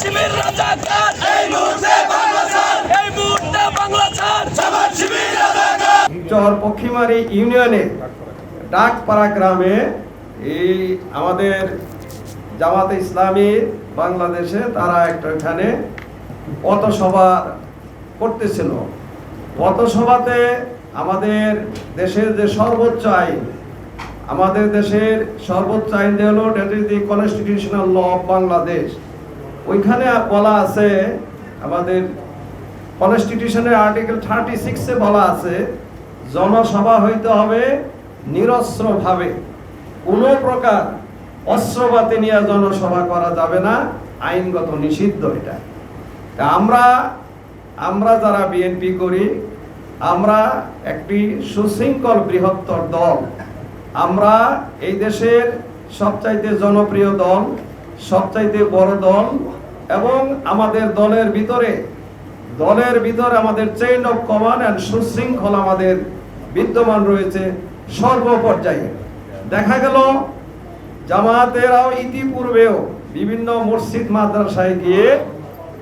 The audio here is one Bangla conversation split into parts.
শিবির রাজাকার এই মুহূর্তে বাংলা ছাড়। এই মুহূর্তে বাংলা ছাড়। জামাত শিবির রাজাকার চর পক্ষিমারি ইউনিয়নে ডাকপাড়া গ্রামে এই আমাদের জামাতে ইসলামী বাংলাদেশে তারা একটা এখানে পথসভা করতেছিল। পথসভাতে আমাদের দেশের যে সর্বোচ্চ আইন আমাদের দেশের সর্বোচ্চ আইন যে হলো that is the constitutional law of Bangladesh ওইখানে বলা আছে, আমাদের কনস্টিটিউশনের আর্টিকেল থার্টি সিক্সে বলা আছে, জনসভা হইতে হবে নিরস্ত্রভাবে। কোনো প্রকার অস্ত্রপাতি নিয়ে জনসভা করা যাবে না, আইনগত নিষিদ্ধ এটা। আমরা আমরা যারা বিএনপি করি, আমরা একটি সুশৃঙ্খল বৃহত্তর দল। আমরা এই দেশের সবচাইতে জনপ্রিয় দল সবচাইতে বড় দল এবং আমাদের দলের ভিতরে দলের ভিতরে আমাদের চেইন অফ কমান্ড অ্যান্ড সুশৃঙ্খল আমাদের বিদ্যমান রয়েছে সর্বপর্যায়ে। দেখা গেল, জামাতেরাও ইতিপূর্বেও বিভিন্ন মসজিদ মাদ্রাসায় গিয়ে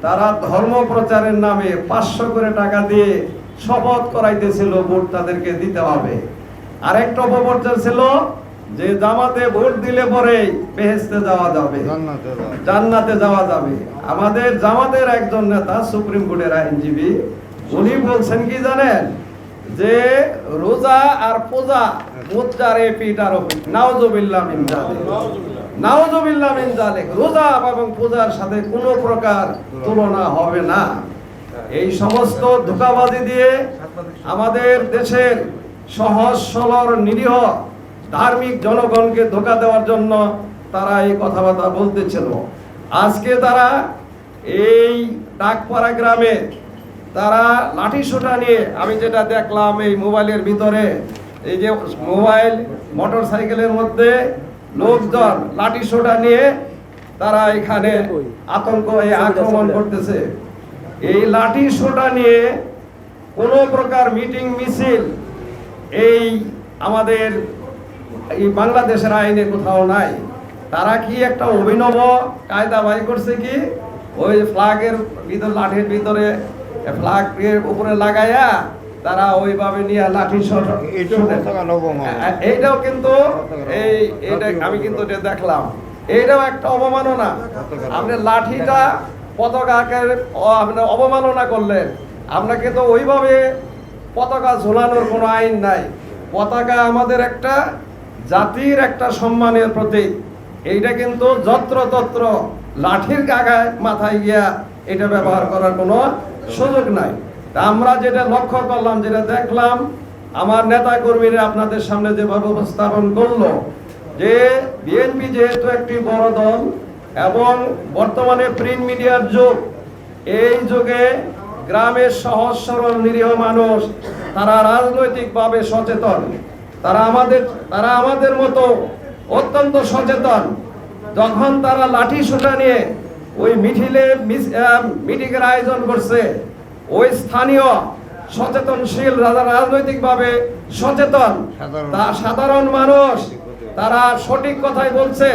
তারা ধর্ম প্রচারের নামে পাঁচশো করে টাকা দিয়ে শপথ করাইতেছিল, ভোট তাদেরকে দিতে হবে। আরেকটা অপপ্রচার ছিল যে জামাতে ভোট দিলে পরে বেহেস্তে যাওয়া যাবে। জান্নাতে যাওয়া যাবে। আমাদের জামাতের একজন নেতা সুপ্রিম কোর্টের আইনজীবী উনি বলছেন কি জানেন? যে রোজা আর পূজা মুদ্রার এ পিঠ আর ওপিঠ। নাউজুবিল্লাহ মিন জালিক নাউজুবিল্লাহ মিন জালিক রোজা এবং পূজার সাথে কোনো প্রকার তুলনা হবে না। এই সমস্ত ধোকাবাজি দিয়ে আমাদের দেশের সহজ সরল নিরীহ ধার্মিক জনগণকে ধোকা দেওয়ার জন্য তারা এই কথাবার্তা বলতেছিল। আজকে তারা এই ডাকপাড়া গ্রামে তারা লাঠি সোটা নিয়ে আমি যেটা দেখলাম এই মোবাইলের ভিতরে এই যে মোবাইল মোটর সাইকেলের মধ্যে লোকজন লাঠি সোটা নিয়ে তারা এখানে আতঙ্ক আক্রমণ করতেছে। এই লাঠি সোটা নিয়ে কোনো প্রকার মিটিং মিছিল এই আমাদের এই বাংলাদেশের আইনে কোথাও নাই। তারা কি একটা অভিনব কায়দা বাই করছে কি? ওই ফ্লাগের ভিতর লাঠির ভিতরে ফ্ল্যাগ এর উপরে লাগাইয়া তারা ওইভাবে নিয়ে লাঠি এইটাও কিন্তু এই এটা আমি কিন্তু এটা দেখলাম। এইটাও একটা অবমাননা। আপনি লাঠিটা পতাকা আকারে অ- আপনি অবমাননা করলেন। আপনাকে তো ওইভাবে পতাকা ঝোলানোর কোনো আইন নাই। পতাকা আমাদের একটা জাতির একটা সম্মানের প্রতীক। এইটা কিন্তু যত্রতত্র লাঠির কাগায় মাথায় গিয়া এটা ব্যবহার করার কোনো সুযোগ নাই। তা আমরা যেটা লক্ষ্য করলাম, যেটা দেখলাম, আমার নেতা কর্মীরা আপনাদের সামনে যেভাবে উপস্থাপন করল, যে বিএনপি যেহেতু একটি বড় দল এবং বর্তমানে প্রিন্ট মিডিয়ার যুগ, এই যুগে গ্রামের সহজ সরল নিরীহ মানুষ, তারা রাজনৈতিকভাবে সচেতন। তারা আমাদের তারা আমাদের মতো অত্যন্ত সচেতন। যখন তারা লাঠি সোটা নিয়ে ওই মিছিলে মিটিংয়ের আয়োজন করছে ওই স্থানীয় সচেতনশীল রাজা রাজনৈতিকভাবে সচেতন। তা সাধারণ মানুষ তারা সঠিক কথাই বলছে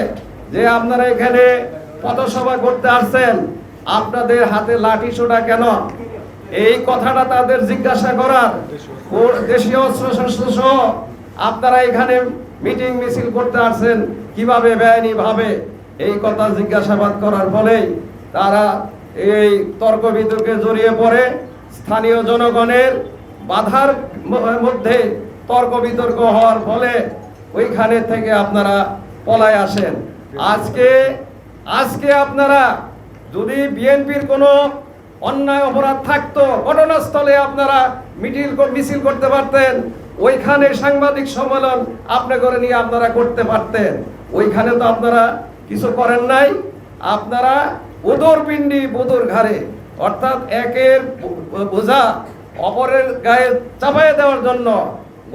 যে আপনারা এখানে পথসভা করতে আসছেন আপনাদের হাতে লাঠি সোটা কেন? এই কথাটা তাদের জিজ্ঞাসা করার দেশীয় অস্ত্র শস্ত্র সহ আপনারা এখানে মিটিং মিছিল করতে আসছেন, কীভাবে বেআইনি ভাবে এই কথা জিজ্ঞাসাবাদ করার ফলেই তারা এই তর্ক বিতর্কে জড়িয়ে পড়ে, স্থানীয় জনগণের বাধার মধ্যে তর্ক বিতর্ক হওয়ার ফলে ওইখানে থেকে আপনারা পলায় আসেন। আজকে আজকে আপনারা যদি বিএনপির কোনো অন্যায় অপরাধ থাকতো, ঘটনাস্থলে আপনারা মিটিল মিছিল করতে পারতেন। ওইখানে সাংবাদিক সম্মেলন আপনি করে নিয়ে আপনারা করতে পারতেন। ওইখানে তো আপনারা কিছু করেন নাই। আপনারা উদর পিণ্ডি বুদুর ঘাড়ে, অর্থাৎ একের বোঝা অপরের গায়ে চাপাই দেওয়ার জন্য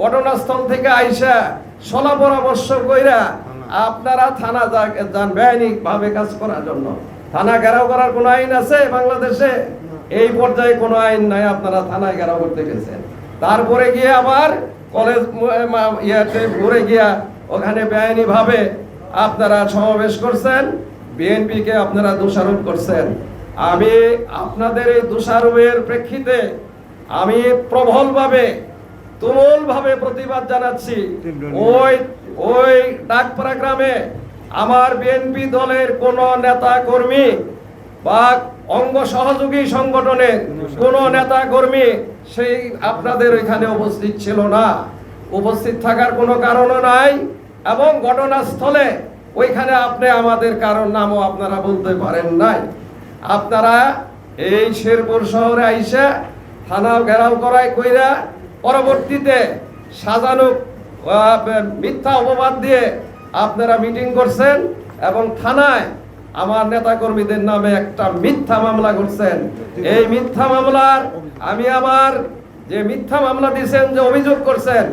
ঘটনাস্থল থেকে আইসা সলা পরামর্শ কইরা আপনারা থানা যান ভাবে কাজ করার জন্য। থানা ঘেরাও করার কোনো আইন আছে বাংলাদেশে? এই পর্যায়ে কোনো আইন নাই, আপনারা থানায় ঘেরাও করতে গেছেন। তারপরে গিয়ে আবার কলেজ ইয়াতে ঘুরে গিয়া ওখানে বেআইনি ভাবে আপনারা সমাবেশ করছেন, বিএনপিকে আপনারা দোষারোপ করছেন। আমি আপনাদের এই দোষারোপের প্রেক্ষিতে আমি প্রবলভাবে, তুমুলভাবে প্রতিবাদ জানাচ্ছি। ওই ওই ডাকপাড়া গ্রামে আমার বিএনপি দলের কোন নেতা কর্মী বা অঙ্গ সহযোগী সংগঠনের কোন নেতা কর্মী সেই আপনাদের এখানে উপস্থিত ছিল না। উপস্থিত থাকার কোনো কারণও নাই এবং ঘটনাস্থলে ওইখানে আপনি আমাদের কারণ নামও আপনারা বলতে পারেন নাই। আপনারা এই শেরপুর শহরে আইসে থানা ঘেরাও করাই কইরা পরবর্তীতে সাজানো মিথ্যা অপবাদ দিয়ে আপনারা মিটিং করছেন এবং থানায় আমার নেতা কর্মীদের নামে একটা মিথ্যা মামলা করছেন। এই মিথ্যা মামলার আমি আমার যে মিথ্যা মামলা দিয়েছেন, যে অভিযোগ করছেন,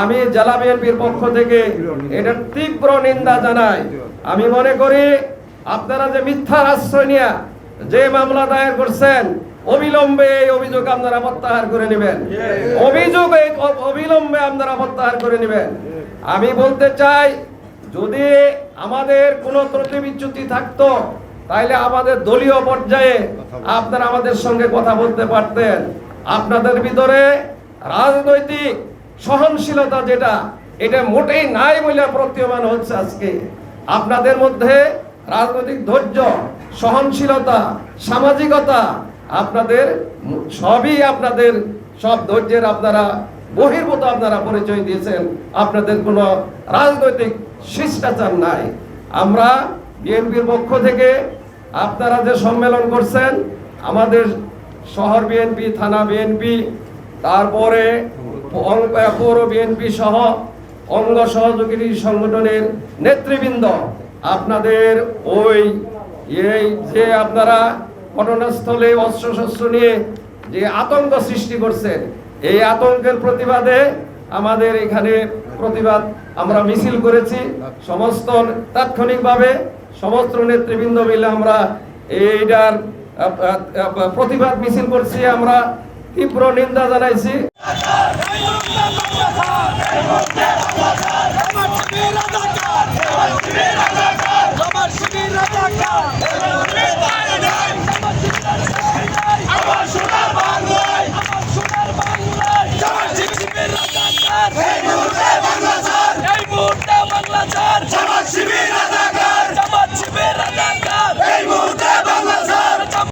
আমি জেলা বিএনপির পক্ষ থেকে এটার তীব্র নিন্দা জানাই। আমি মনে করি আপনারা যে মিথ্যার আশ্রয় নিয়ে যে মামলা দায়ের করছেন, অবিলম্বে এই অভিযোগ আপনারা প্রত্যাহার করে নেবেন। অভিযোগ অবিলম্বে আপনারা প্রত্যাহার করে নেবেন। আমি বলতে চাই যদি আমাদের কোনো ত্রুটি বিচ্যুতি থাকতো তাইলে আমাদের দলীয় পর্যায়ে আপনারা আমাদের সঙ্গে কথা বলতে পারতেন। আপনাদের ভিতরে রাজনৈতিক সহনশীলতা যেটা এটা মোটেই নাই বলে প্রতীয়মান হচ্ছে আজকে। আপনাদের মধ্যে রাজনৈতিক ধৈর্য সহনশীলতা সামাজিকতা আপনাদের সবই আপনাদের সব ধৈর্যের আপনারা বহির্ভূত আপনারা পরিচয় দিয়েছেন, আপনাদের কোনো রাজনৈতিক শিষ্টাচার নাই। আমরা বিএনপির পক্ষ থেকে আপনারা যে সম্মেলন করছেন, আমাদের শহর বিএনপি, থানা বিএনপি, তারপরে পৌর বিএনপি সহ অঙ্গ সহযোগী সংগঠনের নেতৃবৃন্দ, আপনাদের ওই এই যে আপনারা ঘটনাস্থলে অস্ত্রশস্ত্র নিয়ে যে আতঙ্ক সৃষ্টি করছেন এই আতঙ্কের প্রতিবাদে আমাদের এখানে প্রতিবাদ আমরা মিছিল করেছি। সমস্ত তাৎক্ষণিকভাবে সমস্ত নেতৃবৃন্দ মিলে আমরা এইটার প্রতিবাদ মিছিল করছি আমরা। তীব্র নিন্দা জানাইছি। আমার